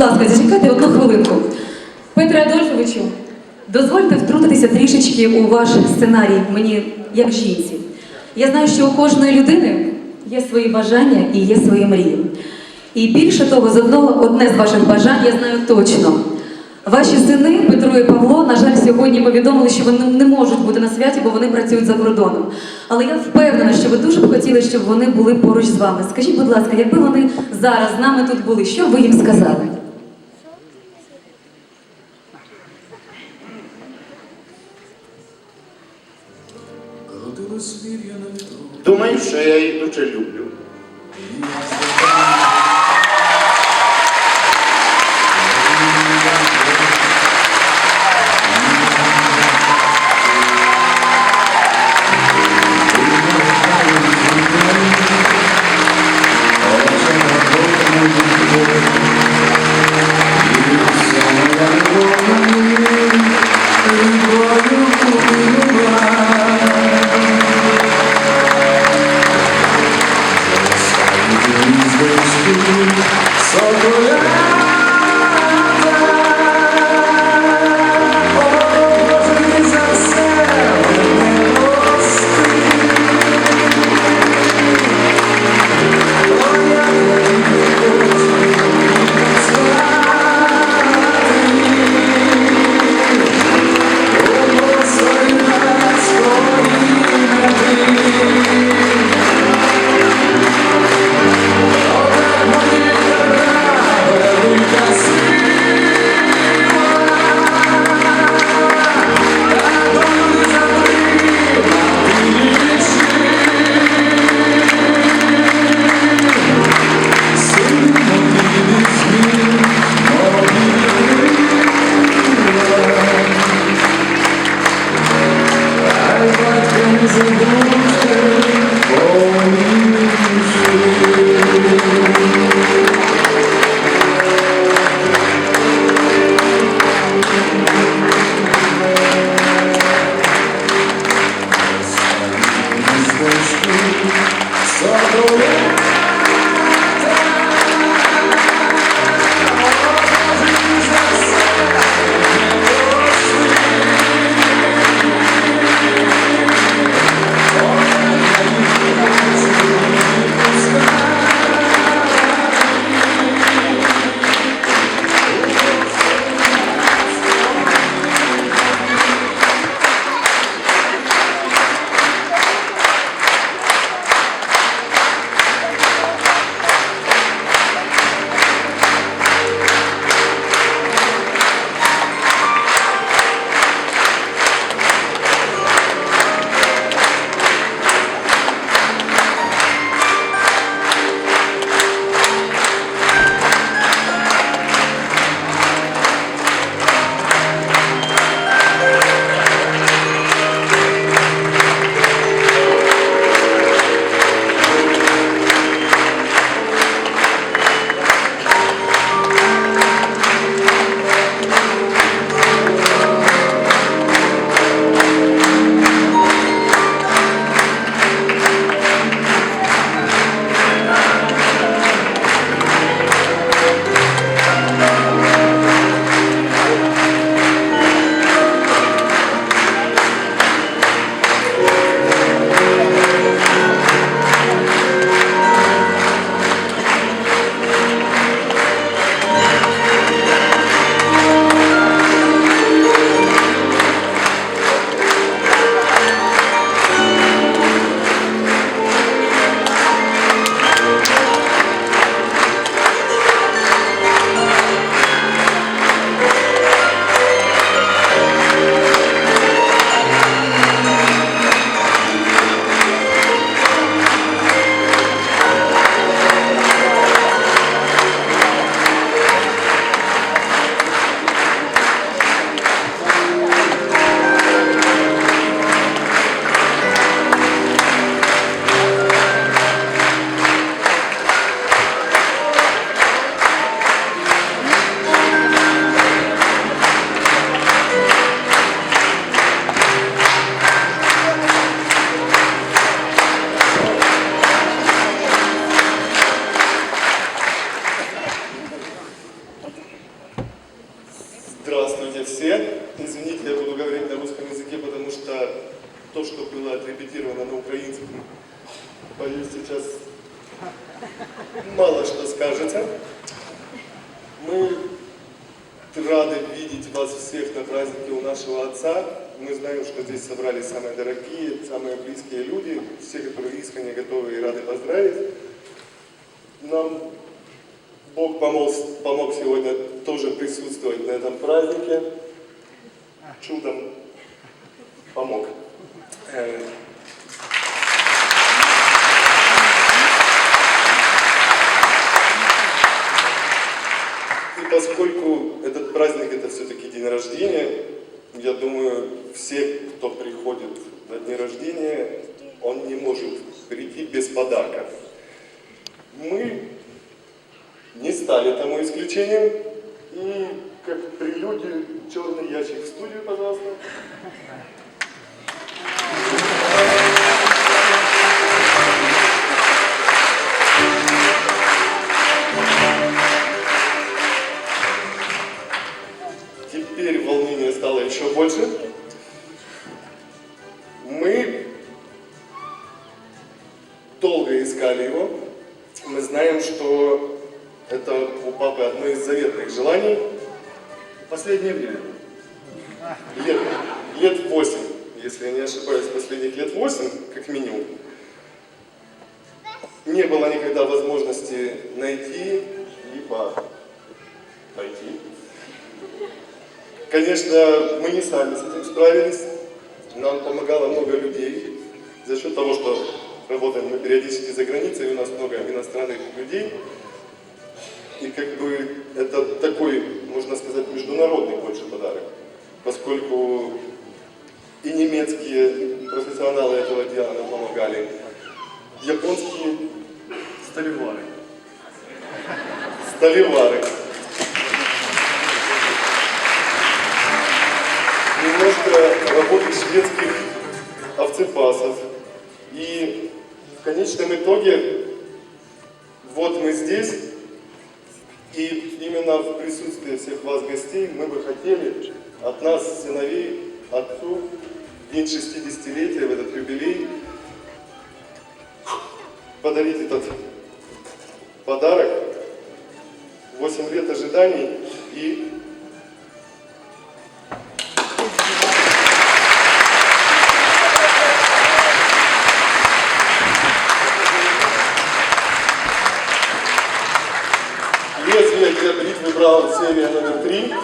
будь ласка, зачекайте одну хвилинку. Петре Адольфовичу, дозвольте втрутитися трішечки у ваш сценарій мені як жінці. Я знаю, що у кожної людини є свої бажання і є свої мрії. І більше того, з одного одне з ваших бажань я знаю точно. Ваші сини Петро і Павло, на жаль, сьогодні повідомили, що вони не можуть бути на святі, бо вони працюють за кордоном. Але я впевнена, що ви дуже б хотіли, щоб вони були поруч з вами. Скажіть, будь ласка, якби вони зараз з нами тут були, що б ви їм сказали? Думаю, що я Lord, dreams of God. Близкие люди, все, которые искренне готовы и рады поздравить. Нам Бог помог, помог сегодня тоже присутствовать на этом празднике. Чудом помог. И поскольку этот праздник это все-таки день рождения, я думаю, все, кто приходит на день рождения, он не может прийти без подарка. Мы не стали тому исключением. И как прелюдию черный ящик в студию, пожалуйста. Последних лет 8, как минимум. Не было никогда возможности найти, либо найти. Конечно, мы не сами с этим справились. Нам помогало много людей. За счет того, что работаем мы периодически за границей, у нас много иностранных людей. И как бы это такой, можно сказать, международный больше подарок. Поскольку и немецкие профессионалы этого дела нам помогали, японские Столевары. столевары. Немножко работы шведских овцепасов. И в конечном итоге вот мы здесь, и именно в присутствии всех вас гостей мы бы хотели от нас, сыновей, отцу, день 60-летия, в этот юбилей, подарить этот подарок, 8 лет ожиданий и лезвие для бритвы Браун серия номер 3,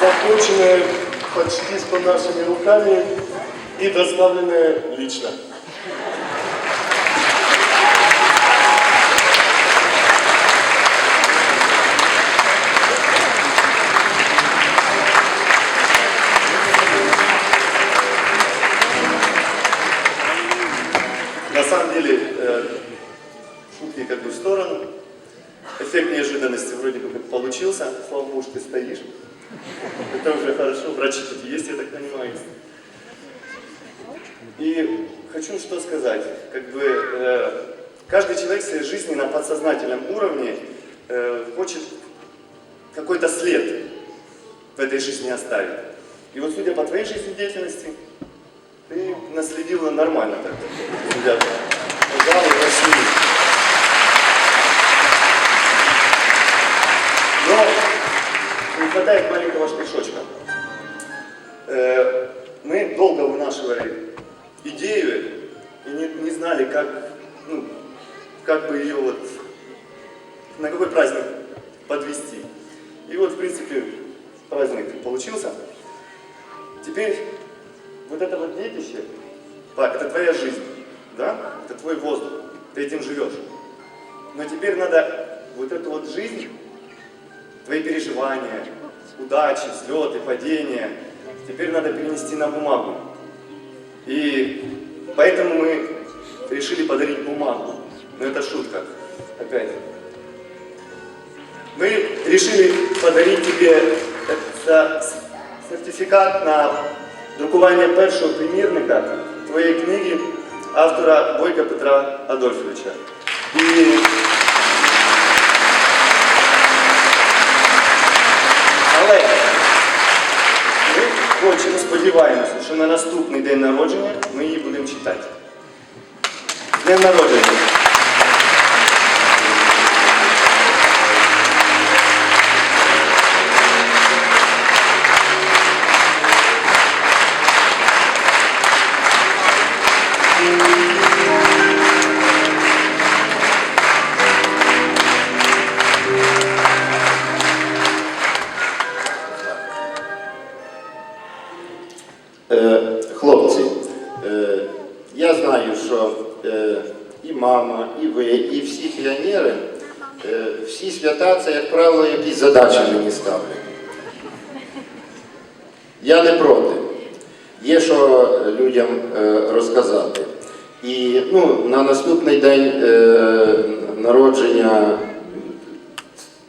законченное почти что нашими руками и доставленное лично. Хочу что сказать. Как бы э, каждый человек в своей жизни на подсознательном уровне э, хочет какой-то след в этой жизни оставить. И вот судя по твоей жизнедеятельности, ты наследила нормально так. Судя. Но не хватает маленького штришочка. Э, Мы долго вынашивали как, ну, как бы ее вот, на какой праздник подвести. И вот, в принципе, праздник получился. Теперь вот это вот детище, па, это твоя жизнь, да? Это твой воздух, ты этим живешь. Но теперь надо вот эту вот жизнь, твои переживания, удачи, взлеты, падения, теперь надо перенести на бумагу. И поэтому мы решили подарить бумагу. Но это шутка, опять. Мы решили подарить тебе це сертифікат на друкування першого примірника твоєї книги автора Бойка Петра Адольфовича. І Але ми хочемо, сподіваємося, що на наступний день народження ми її будемо читати. 年末年 якісь задачі мені ставлять. Я не проти. Є що людям е, розказати. І ну, на наступний день е, народження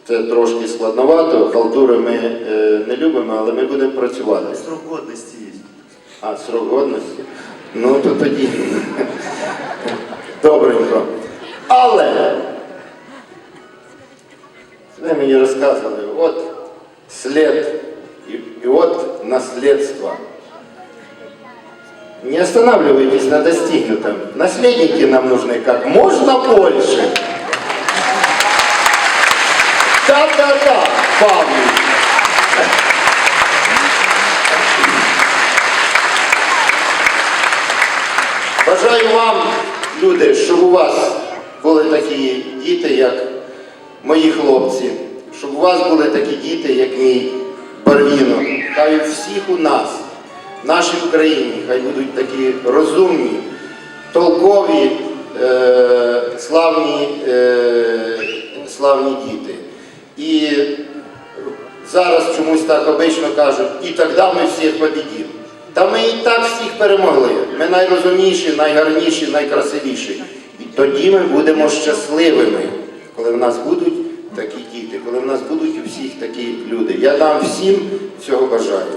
це трошки складновато. Халтури ми е, не любимо, але ми будемо працювати. Срок годності є. А, срок годності? Ну, то тоді. Добренько. Але ви мені розказували, от слід і, і от наследство. Не останавливайтесь на достигнутом. Наследники нам нужны как можно больше. Да-да-да, Павлик. Бажаю вам, люди, щоб у вас були такі діти, як мої хлопці, щоб у вас були такі діти, як мій Барвінок. Хай у всіх у нас, в нашій Україні, хай будуть такі розумні, толкові, е, славні, е, славні діти. І зараз чомусь так обично кажуть, і тоді ми всіх побідімо. Та ми і так всіх перемогли. Ми найрозумніші, найгарніші, найкрасивіші. І тоді ми будемо щасливими, коли в нас будуть коли в нас будуть у всіх такі люди. Я нам всім цього бажаю.